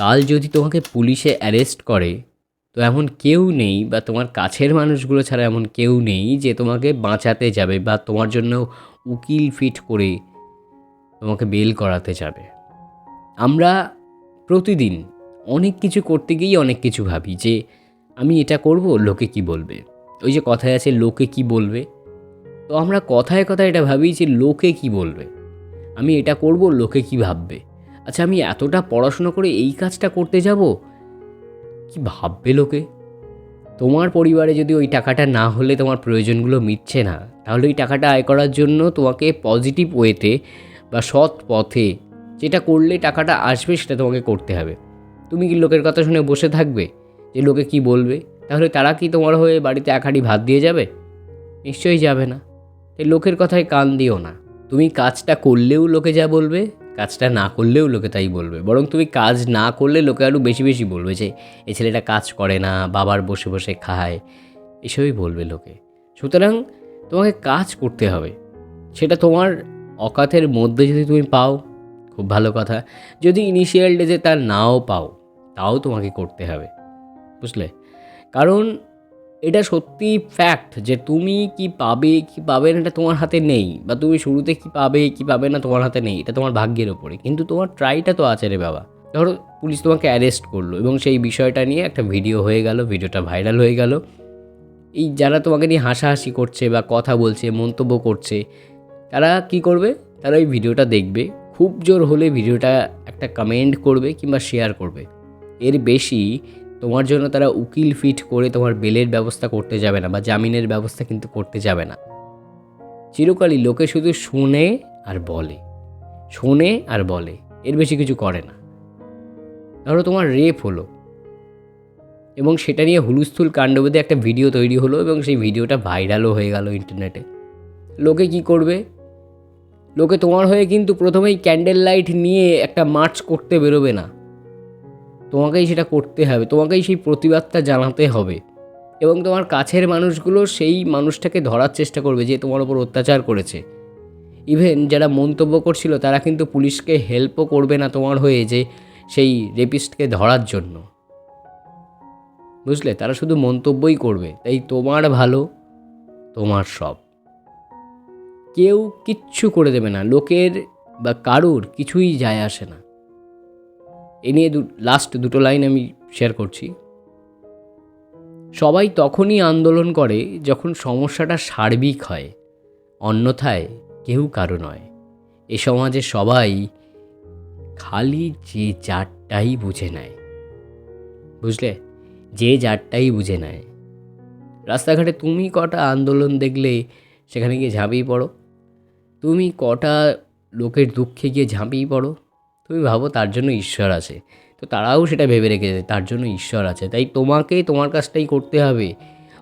কাল যদি তোমাকে পুলিশে অ্যারেস্ট করে, তো এমন কেউ নেই বা তোমার কাছের মানুষগুলো ছাড়া এমন কেউ নেই যে তোমাকে বাঁচাতে যাবে বা তোমার জন্য উকিল ফিট করে তোমাকে বেল করাতে যাবে। আমরা প্রতিদিন অনেক কিছু করতে গিয়েই অনেক কিছু ভাবি যে, আমি এটা করব, লোকে কি বলবে? ওই যে কথায় আছে, লোকে কি বলবে? তো আমরা কথায় কথায় এটা ভাবি যে, লোকে কি বলবে? আমি এটা করব, লোকে কি ভাববে? আচ্ছা আমি এতটা পড়াশোনা করে এই কাজটা করতে যাব? কি ভাববে লোকে? তোমার পরিবারে যদি ওই টাকাটা না হলে তোমার প্রয়োজনগুলো মিটছে না, তাহলে ওই টাকাটা আয় করার জন্য তোমাকে পজিটিভ ওয়েতে বা সৎ পথে যেটা করলে টাকাটা আসবে সেটা তোমাকে করতে হবে। তুমি কি লোকের কথা শুনে বসে থাকবে যে লোকে কি বলবে? তাহলে তারা কি তোমার হয়ে বাড়িতে এক হাঁড়ি ভাত দিয়ে যাবে? নিশ্চয়ই যাবে না। তাই লোকের কথায় কান দিও না। তুমি কাজটা করলেও লোকে যা বলবে কাজটা না করলেও লোকে তাই বলবে। বরং তুমি কাজ না করলে লোকে আরও বেশি বেশি বলবে যে এই ছেলেটা কাজ করে না, বাবার বসে বসে খায়। এসবই বলবে লোকে। সুতরাং তোমাকে কাজ করতে হবে। সেটা তোমার অকাতের মধ্যে যদি তুমি পাও, খুব ভালো কথা। যদি ইনিশিয়াল ডেজে তার নাও পাও, তাও তোমাকে করতে হবে। বুঝলে? কারণ এটা সত্যি ফ্যাক্ট যে তুমি কি পাবে কি পাবে না এটা তোমার হাতে নেই বা তুমি শুরুতে কি পাবে কি পাবে না তোমার হাতে নেই, এটা তোমার ভাগ্যের ওপরে কিন্তু তোমার ট্রাইটা তো আছে রে বাবা। ধরো পুলিশ তোমাকে অ্যারেস্ট করল এবং সেই বিষয়টা নিয়ে একটা ভিডিও হয়ে গেল ভিডিওটা ভাইরাল হয়ে গেল। এই যারা তোমাকে নিয়ে হাসাহাসি করছে বা কথা বলছে, মন্তব্য করছে, তারা কি করবে? তারা ওই ভিডিওটা দেখবে। খুব জোর হলে ভিডিওটা একটা কমেন্ট করবে কিংবা শেয়ার করবে। এর বেশি তোমার জন্য তারা উকিল ফিট করে তোমার বেলের ব্যবস্থা করতে যাবে না বা জামিনের ব্যবস্থা কিন্তু করতে যাবে না। চিরকালই লোকে শুধু শুনে আর বলে। শোনে আর বলে। এর বেশি কিছু করে না। ধরো তোমার রেপ হলো। এবং সেটা নিয়ে হুলুস্থুল কাণ্ডবেদে একটা ভিডিও তৈরি হলো এবং সেই ভিডিওটা ভাইরালও হয়ে গেল ইন্টারনেটে। লোকে কি করবে? লোকে তোমার হয়ে কিন্তু প্রথমেই ক্যান্ডেল লাইট নিয়ে একটা মার্চ করতে বেরোবে না। তোমাকেই সেটা করতে হবে, তোমাকেই সেই প্রতিবাদটা জানাতে হবে। এবং তোমার কাছের মানুষগুলো সেই মানুষটাকে ধরার চেষ্টা করবে যে তোমার ওপর অত্যাচার করেছে। ইভেন যারা মন্তব্য করছিল তারা কিন্তু পুলিশকে হেল্পও করবে না তোমার হয়ে যে সেই রেপিস্টকে ধরার জন্য। বুঝলে? তারা শুধু মন্তব্যই করবে, তাই তোমার ভালো, তোমার সব। কেউ কিচ্ছু করে দেবে না, লোকের বা কারুর কিছুই যায় আসে না। এ নিয়ে লাস্ট দুটো লাইন আমি শেয়ার করছি। সবাই তখনই আন্দোলন করে যখন সমস্যাটা সার্বিক হয়, অন্যথায় কেউ কারও নয়। এ সমাজে সবাই খালি যে যারটাই বুঝে নেয়, বুঝলে? যে যারটাই বুঝে নেয়। রাস্তাঘাটে তুমি কটা আন্দোলন দেখলে সেখানে গিয়ে ঝাঁপিয়ে পড়ো? তুমি কটা লোকের দুঃখে গিয়ে ঝাঁপিয়ে পড়ো? তুমি ভাবো তার জন্য ঈশ্বর আছে। তো তারাও সেটা ভেবে রেখেছে, তার জন্য ঈশ্বর আছে। তাই তোমাকে তোমার কাজটাই করতে হবে।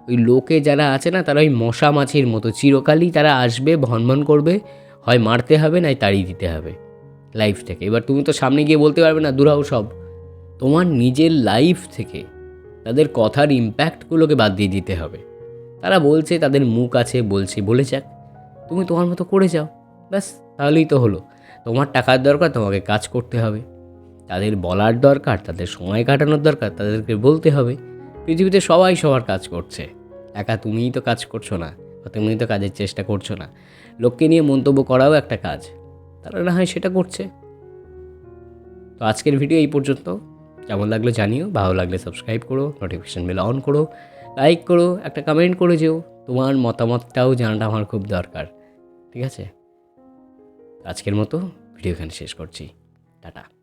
ওই লোকে যারা আছে না, তারা ওই মশা মাছির মতো। চিরকালই তারা আসবে, ভনভন করবে, হয় মারতে হবে, নয় তাড়িয়ে দিতে হবে। লাইফ থেকে। এবার তুমি তো সামনে গিয়ে বলতে পারবে না, দূরাও সব। তোমার নিজের লাইফ থেকে তাদের কথার ইম্প্যাক্টগুলোকে বাদ দিয়ে দিতে হবে। তারা বলছে, তাদের মুখ আছে, বলছে, বলে যাক। তুমি তোমার মতো করে যাও। ব্যাস, তাহলেই তো হলো। তোমার টাকার দরকার, তোমাকে কাজ করতে হবে। তাদের বলার দরকার, তাদের সময় কাটানোর দরকার, তাদেরকে বলতে হবে। পৃথিবীতে সবাই সবার কাজ করছে। একা তুমিই তো কাজ করছ না, বা তুমিই তো কাজের চেষ্টা করছ না। লোককে নিয়ে মন্তব্য করাও একটা কাজ। তারা না হয় সেটা করছে। তো আজকের ভিডিও এই পর্যন্ত। কেমন লাগল জানিও, ভালো লাগলে সাবস্ক্রাইব করো নোটিফিকেশান বেল অন করো লাইক করো, একটা কমেন্ট করে যেও। তোমার মতামতটাও জানাটা আমার খুব দরকার। ঠিক আছে? আজকের মতো ভিডিও এখানে শেষ করছি। টাটা।